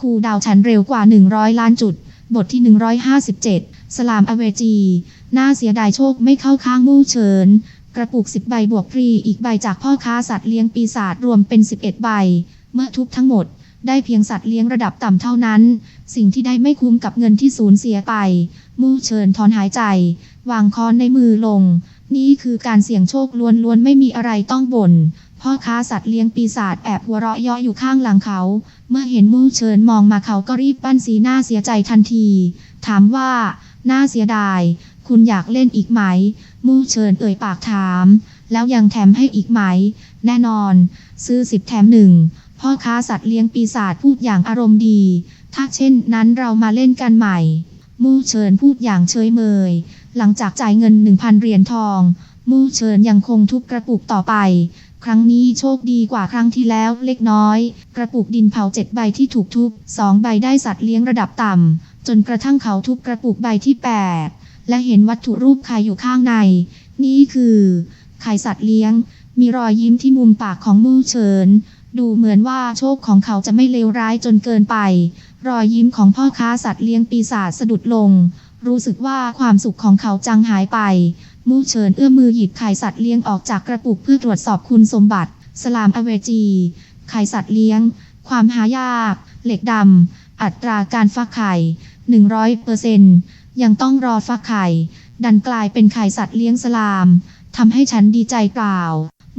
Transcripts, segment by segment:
คูดาวฉันเร็วกว่า 100 ล้านจุด บทที่ 157 สลามอเวจี น่าเสียดายโชคไม่เข้าข้างมู่เฉิน กระปุก 10 ใบบวกฟรีอีกใบจากพ่อค้าสัตว์เลี้ยงปีศาจรวมเป็น 11 ใบ เมื่อทุบทั้งหมด ได้เพียงสัตว์เลี้ยงระดับต่ำเท่านั้น สิ่งที่ได้ไม่คุ้มกับเงินที่สูญเสียไป มู่เฉินถอนหายใจ วางค้อนในมือลง นี่คือการเสี่ยงโชคล้วนๆไม่มีอะไรต้องบ่น พ่อค้าสัตว์เลี้ยงปีศาจแอบหัวเราะยาะอยู่ข้างหลังเขา เมื่อเห็นมู่เฉินมองมาเขาก็รีบปั้นสีหน้าเสียใจทันที ถามว่า น่าเสียดาย คุณอยากเล่นอีกไหม มู่เฉินเอ่ยปากถาม แล้วยังแถมให้อีกไหม แน่นอน ซื้อสิบแถมหนึ่งพ่อค้าสัตว์เลี้ยงปีศาจพูดอย่างอารมณ์ดี ถ้าเช่นนั้นเรามาเล่นกันใหม่ มู่เฉินพูดอย่างเฉยเมย หลังจากจ่ายเงิน1,000เหรียญทอง มู่เฉินยังคงทุบกระปุกต่อไป ครั้งนี้โชคดีกว่าครั้งที่แล้วเล็กน้อย กระปุกดินเผาเจ็ดใบที่ถูกทุบสองใบได้สัตว์เลี้ยงระดับต่ำ จนกระทั่งเขาทุบกระปุกใบที่ 8 และเห็นวัตถุรูปไข่อยู่ข้างใน นี่คือไข่สัตว์เลี้ยง มีรอยยิ้มที่มุมปากของมู่เฉิน ดูเหมือนว่าโชคของเขาจะไม่เลวร้ายจนเกินไป รอยยิ้มของพ่อค้าสัตว์เลี้ยงปีศาจสะดุดลง รู้สึกว่าความสุขของเขาจังหายไป มู่เฉินเอื้อมมือหยิบไข่สัตว์เลี้ยงออกจากกระปุกเพื่อตรวจสอบคุณสมบัติ สลามอเวจี ไข่สัตว์เลี้ยง ความหายาก เหล็กดำ อัตราการฟักไข่ 100เปอร์เซนยังต้องรอฟักไข่ ดันกลายเป็นไข่สัตว์เลี้ยงสลามทำให้ฉันดีใจเปล่า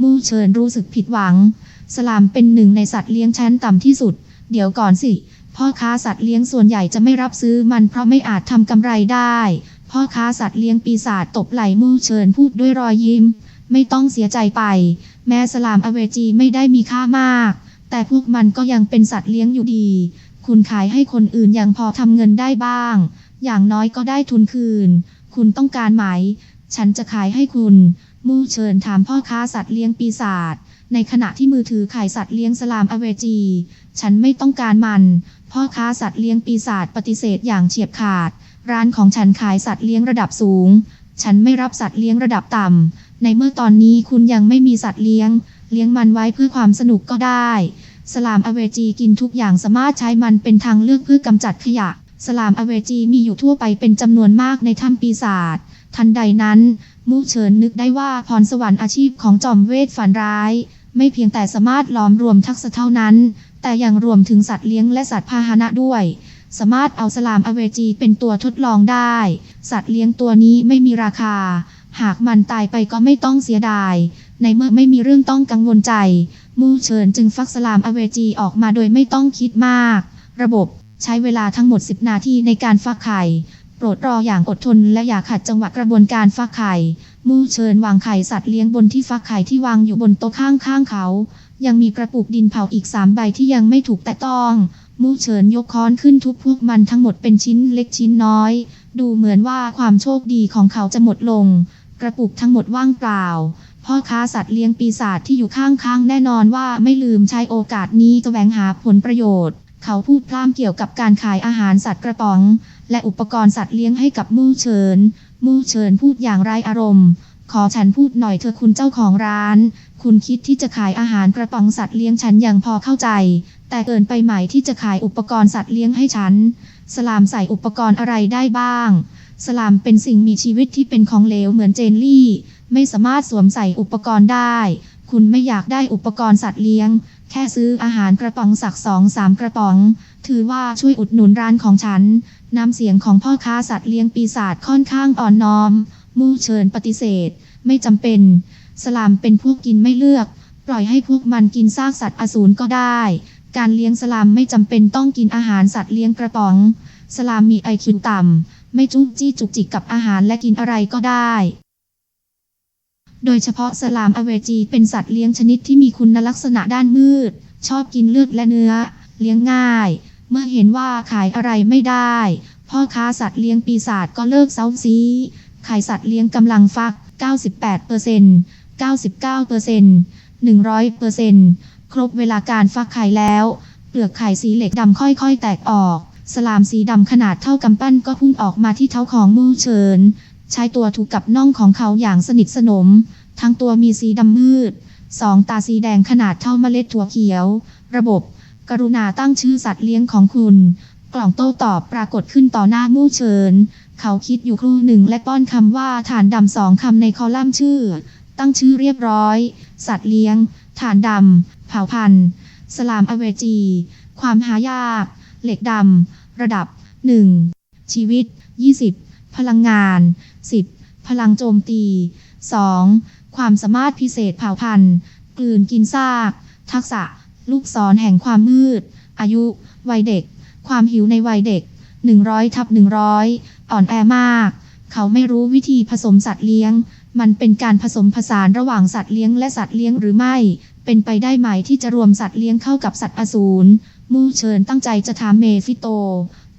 มู่เฉินรู้สึกผิดหวัง สลามเป็นหนึ่งในสัตว์เลี้ยงชั้นต่ำที่สุด เดี๋ยวก่อนสิ พ่อค้าสัตว์เลี้ยงส่วนใหญ่จะไม่รับซื้อมันเพราะไม่อาจทำกำไรได้ พ่อค้าสัตว์เลี้ยงปีศาจตบไหลมู่เฉินพูดด้วยรอยยิ้ม ไม่ต้องเสียใจไป แม้สลามอเวจีไม่ได้มีค่ามาก แต่พวกมันก็ยังเป็นสัตว์เลี้ยงอยู่ดี คุณขายให้คนอื่นยังพอทำเงินได้บ้าง อย่างน้อยก็ได้ทุนคืน คุณต้องการไหม ฉันจะขายให้คุณ มู่เฉินถามพ่อค้าสัตว์เลี้ยงปีศาจในขณะที่มือถือขายสัตว์เลี้ยงสลามอเวจี ฉันไม่ต้องการมัน พ่อค้าสัตว์เลี้ยงปีศาจปฏิเสธอย่างเฉียบขาด ร้านของฉันขายสัตว์เลี้ยงระดับสูง ฉันไม่รับสัตว์เลี้ยงระดับต่ำ ในเมื่อตอนนี้คุณยังไม่มีสัตว์เลี้ยง เลี้ยงมันไว้เพื่อความสนุกก็ได้ สลามอเวจีกินทุกอย่างสามารถใช้มันเป็นทางเลือกเพื่อกำจัดขยะ สลามอเวจีมีอยู่ทั่วไปเป็นจำนวนมากในถ้ำปีศาจ ทันใดนั้น มู่เฉินนึกได้ว่าพรสวรรค์อาชีพของจอมเวทฝันร้าย ไม่เพียงแต่สามารถล้อมรวมทักษะเท่านั้น แต่ยังรวมถึงสัตว์เลี้ยงและสัตว์พาหนะด้วย สามารถเอาสลามอเวจีเป็นตัวทดลองได้ สัตว์เลี้ยงตัวนี้ไม่มีราคา หากมันตายไปก็ไม่ต้องเสียดาย ในเมื่อไม่มีเรื่องต้องกังวลใจ มูเฉินจึงฟักสลามอเวจีออกมาโดยไม่ต้องคิดมาก ระบบใช้เวลาทั้งหมด 10 นาทีในการฟักไข่ โปรดรออย่างอดทนและอย่าขัดจังหวะกระบวนการฟักไข่ มูเชิญวางไข่สัตว์เลี้ยงบนที่ฟักไข่ที่วางอยู่บนโต๊ะข้างๆเขา ยังมีกระปุกดินเผาอีกสามใบที่ยังไม่ถูกแตะต้อง มู่เฉินยกค้อนขึ้นทุบพวกมันทั้งหมดเป็นชิ้นเล็กชิ้นน้อย ดูเหมือนว่าความโชคดีของเขาจะหมดลง กระปุกทั้งหมดว่างเปล่า พ่อค้าสัตว์เลี้ยงปีศาจที่อยู่ข้างๆ แน่นอนว่าไม่ลืมใช้โอกาสนี้แสวงหาผลประโยชน์ เขาพูดพร่ำเกี่ยวกับการขายอาหารสัตว์กระป๋อง และอุปกรณ์สัตว์เลี้ยงให้กับมู่เฉิน มู่เฉินพูดอย่างไรอารมณ์ ขอฉันพูดหน่อยเถอคุณเจ้าของร้าน คุณคิดที่จะขายอาหารกระป๋องสัตว์เลี้ยงฉันอยังพอเข้าใจ แต่เกินไปไหมที่จะขายอุปกรณ์สัตว์เลี้ยงให้ฉัน สลามใส่อุปกรณ์อะไรได้บ้าง สลามเป็นสิ่งมีชีวิตที่เป็นของเหลวเหมือนเจนลี่ ไม่สามารถสวมใส่อุปกรณ์ได้ คุณไม่อยากได้อุปกรณ์สัตว์เลี้ยง แค่ซื้ออาหารกระป๋องสักสองสามกระป๋อง ถือว่าช่วยอุดหนุนร้านของฉัน น้ำเสียงของพ่อค้าสัตว์เลี้ยงปีศาจค่อนข้างอ่อนน้อม มู่เชิญปฏิเสธ ไม่จำเป็น สลามเป็นพวกกินไม่เลือก ปล่อยให้พวกมันกินซากสัตว์อสูรก็ได้ การเลี้ยงสลามไม่จำเป็นต้องกินอาหารสัตว์เลี้ยงกระป๋อง สลามมีไอคิวต่ำ ไม่จุกจี้จุกจิกกับอาหารและกินอะไรก็ได้ โดยเฉพาะสลามอเวจีเป็นสัตว์เลี้ยงชนิดที่มีคุณลักษณะด้านมืด ชอบกินเลือดและเนื้อ เลี้ยงง่าย เมื่อเห็นว่าขายอะไรไม่ได้ พ่อค้าสัตว์เลี้ยงปีศาจก็เลิกเซาซีขายสัตว์เลี้ยงกำลังฟัก 98% 99% 100% ครบเวลาการฟักไข่แล้ว เปลือกไข่สีเหล็กดำค่อยๆ แตกออก สลามสีดำขนาดเท่ากำปั้นก็พุ่งออกมาที่เท้าของมู่เฉินใช้ตัวถูกกับน่องของเขาอย่างสนิทสนม ทั้งตัวมีสีดำมืด สองตาสีแดงขนาดเท่าเมล็ดถั่วเขียว ระบบ กรุณาตั้งชื่อสัตว์เลี้ยงของคุณ กล่องโต้ตอบปรากฏขึ้นต่อหน้ามู่เฉิน เขาคิดอยู่ครู่หนึ่งและป้อนคำว่าฐานดำสองคำในคอลัมน์ชื่อ ตั้งชื่อเรียบร้อย สัตว์เลี้ยง ฐานดำ เผ่าพันธุ์ สลามอเวจี ความหายาก เหล็กดำ ระดับ 1. ชีวิต 20 พลังงาน 10 พลังโจมตี 2. ความสามารถพิเศษเผ่าพันธุ์ กลืนกินซาก ทักษะ ลูกศรแห่งความมืด อายุ วัยเด็ก ความหิวในวัยเด็ก 100ทับ100 อ่อนแอมาก เขาไม่รู้วิธีผสมสัตว์เลี้ยง มันเป็นการผสมผสานระหว่างสัตว์เลี้ยงและสัตว์เลี้ยงหรือไม่ เป็นไปได้ไหมที่จะรวมสัตว์เลี้ยงเข้ากับสัตว์อสูรมู่เชิญตั้งใจจะถามเมฟิโต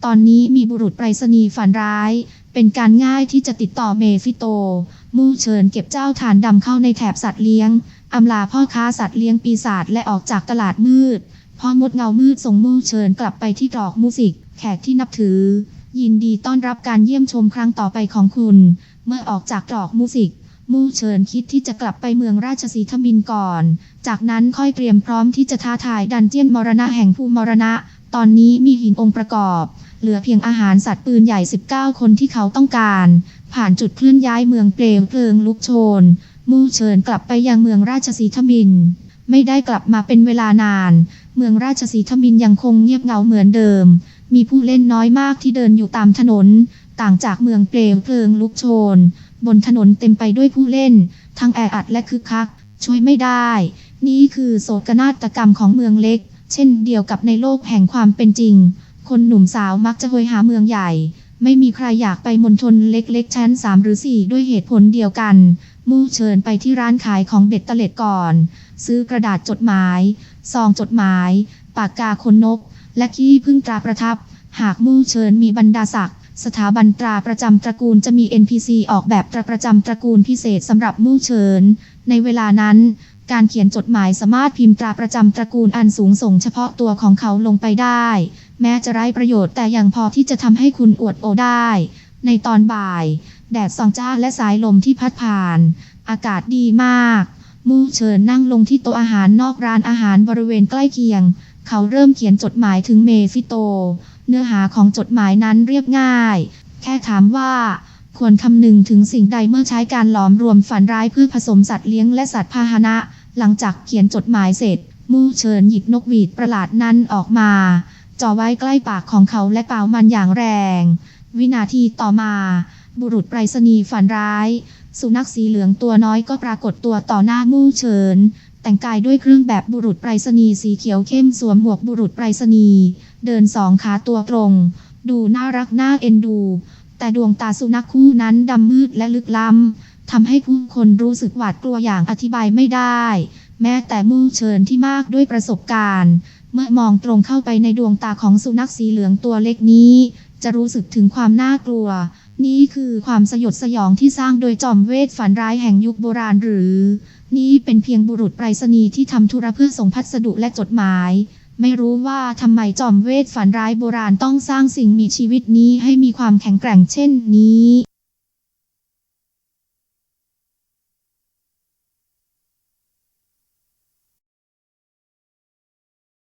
ตอนนี้มีบุรุษไปรษณีย์ฝันร้าย เป็นการง่ายที่จะติดต่อเมฟิโต มู่เชิญเก็บเจ้าฐานดำเข้าในแถบสัตว์เลี้ยงอำลาพ่อค้าสัตว์เลี้ยงปีศาจและออกจากตลาดมืดพ่อมดเงามืดส่งมู่เชิญกลับไปที่ตรอกมูสิก แขกที่นับถือ ยินดีต้อนรับการเยี่ยมชมครั้งต่อไปของคุณ เมื่อออกจากตรอกมูสิก มู่เฉินคิดที่จะกลับไปเมืองราชสีทมินก่อน จากนั้นค่อยเตรียมพร้อมที่จะท้าทายดันเจียนมรณะแห่งภูมรณะ ตอนนี้มีหินองค์ประกอบ เหลือเพียงอาหารสัตว์ปืนใหญ่ 19 คนที่เขาต้องการ ผ่านจุดเคลื่อนย้ายเมืองเปลวเพลิงลุกโชน มู่เฉินกลับไปยังเมืองราชสีทมิน ไม่ได้กลับมาเป็นเวลานาน เมืองราชสีทมินยังคงเงียบเหงาเหมือนเดิม มีผู้เล่นน้อยมากที่เดินอยู่ตามถนน ต่างจากเมืองเปลวเพลิงลุกโชน บนถนนเต็มไปด้วยผู้เล่น ทั้งแออัดและคึกคัก ช่วยไม่ได้ นี่คือโศกนาฏกรรมของเมืองเล็ก เช่นเดียวกับในโลกแห่งความเป็นจริง คนหนุ่มสาวมักจะโหยหาเมืองใหญ่ ไม่มีใครอยากไปมณฑลเล็กๆชั้น 3 หรือ 4 ด้วยเหตุผลเดียวกัน มู่เชิญไปที่ร้านขายของเบ็ดเตล็ดก่อน ซื้อกระดาษจดหมายซองจดหมาย ปากกาขนนก และขี้พึ่งตราประทับ หากมู่เชิญมีบรรดาศักดิ์ สถาบันตราประจำตระกูลจะมี NPC ออกแบบตราประจำตระกูลพิเศษสำหรับมู่เชิญในเวลานั้น การเขียนจดหมายสามารถพิมพ์ตราประจำตระกูลอันสูงส่งเฉพาะตัวของเขาลงไปได้ แม้จะไร้ประโยชน์แต่ยังพอที่จะทำให้คุณอวดโอได้ ในตอนบ่าย แดดส่องจ้าและสายลมที่พัดผ่าน อากาศดีมาก มู่เฉินนั่งลงที่โต๊ะอาหารนอกร้านอาหารบริเวณใกล้เคียง เขาเริ่มเขียนจดหมายถึงเมฟิโต เนื้อหาของจดหมายนั้นเรียบง่าย แค่ถามว่าควรคำนึงถึงสิ่งใดเมื่อใช้การหลอมรวมฝันร้ายเพื่อผสมสัตว์เลี้ยงและสัตว์พาหนะ หลังจากเขียนจดหมายเสร็จ มู่เฉินหยิบนกหวีดประหลาดนั้นออกมาจ่อไว้ใกล้ปากของเขาและเป่ามันอย่างแรง วินาทีต่อมา บุรุษไปรษณีย์ฝันร้าย สุนัขสีเหลืองตัวน้อยก็ปรากฏตัวต่อหน้ามู่เฉินแต่งกายด้วยเครื่องแบบบุรุษไปรษณีย์สีเขียวเข้มสวมหมวกบุรุษไปรษณีย์ เดินสองขาตัวตรง ดูน่ารักน่าเอ็นดู แต่ดวงตาสุนัขคู่นั้นดำมืดและลึกล้ำทำให้ผู้คนรู้สึกหวาดกลัวอย่างอธิบายไม่ได้ แม้แต่มู่เฉินที่มากด้วยประสบการณ์ เมื่อมองตรงเข้าไปในดวงตาของสุนัขสีเหลืองตัวเล็กนี้ จะรู้สึกถึงความน่ากลัว นี่คือความสยดสยองที่สร้างโดยจอมเวทฝันร้ายแห่งยุคโบราณหรือ นี่เป็นเพียงบุรุษไปรษณีย์ที่ทำธุระเพื่อส่งพัสดุและจดหมาย ไม่รู้ว่าทำไมจอมเวทฝันร้ายโบราณต้องสร้างสิ่งมีชีวิตนี้ให้มีความแข็งแกร่งเช่นนี้